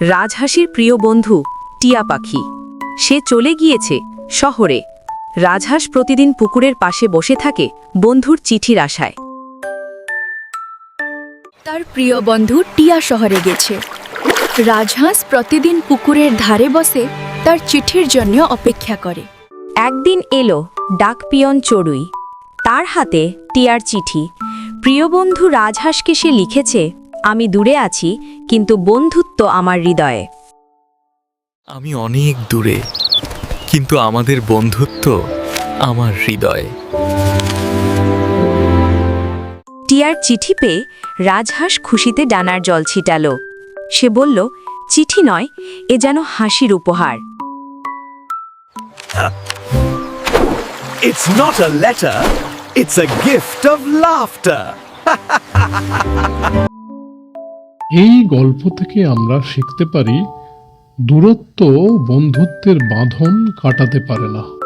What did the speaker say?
রাজহাঁসের প্রিয় বন্ধু টিয়া পাখি। সে চলে গিয়েছে শহরে। রাজহাঁস প্রতিদিন পুকুরের পাশে বসে থাকে বন্ধুর চিঠির আশায়। তার প্রিয় বন্ধু টিয়া শহরে গেছে। রাজহাঁস প্রতিদিন পুকুরের ধারে বসে তার চিঠির জন্য অপেক্ষা করে। একদিন এলো ডাক পিয়ন চড়ুই। তার হাতে টিয়ার চিঠি। প্রিয় বন্ধু রাজহাঁসকে সে লিখেছে আমি দূরে আছি কিন্তু বন্ধুত্ব আমার হৃদয়ে। আমি অনেক দূরে কিন্তু আমাদের বন্ধুত্ব আমার হৃদয়ে। টিয়ার চিঠি পেয়ে রাজহাঁস খুশিতে ডানার জল ছিটাল। সে বলল চিঠি নয় এ যেন হাসির উপহার। It's not a letter, it's a gift of laughter. এই গল্প থেকে আমরা শিখতে পারি দূরত্ব বন্ধুত্বের বাঁধন কাটাতে পারে না।